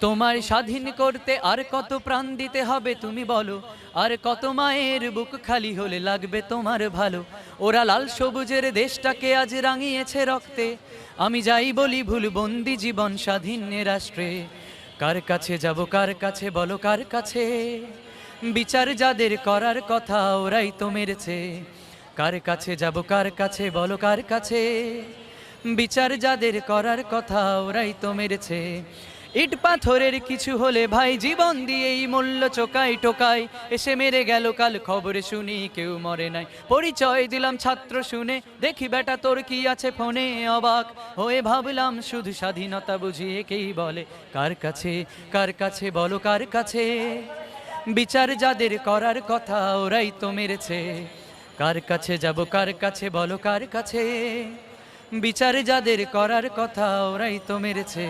তোমার স্বাধীন করতে আর কত প্রাণ দিতে হবে তুমি বলো? আর কত মায়ের বুক খালি হলে লাগবে তোমার ভালো? ওরা লাল সবুজের দেশটাকে আজ রাঙিয়েছে রক্তে। আমি যাই বলি ভুল বন্দি জীবন স্বাধীন রাষ্ট্রে। কার কাছে যাব, কার কাছে বলো, কার কাছে? বিচার যাদের করার কথা ওরাই তো মেরেছে। কার কাছে যাব, কার কাছে বলো, কার কাছে? বিচার যাদের করার কথা ওরাই তো মেরেছে। ইট পাথরের কিছু হলে ভাই জীবন দিয়েই মূল্য চোকাই টোকাই। এসে মেরে গেল, কাল খবরে শুনি কেউ মরে নাই। পরিচয় দিলাম ছাত্র শুনে, দেখি বেটা তোর কি আছে ফোনে? অবাক হয়ে ভাবলাম, শুধু স্বাধীনতা বুঝিয়ে কেই বলে। কার কাছে কার কাছে বলো, কার কাছে? বিচার যাদের করার কথা, ওরাই তো মেরেছে। কার কাছে যাব, কার কাছে বলো, কার কাছে? বিচার যাদের করার কথা, ওরাই তো মেরেছে।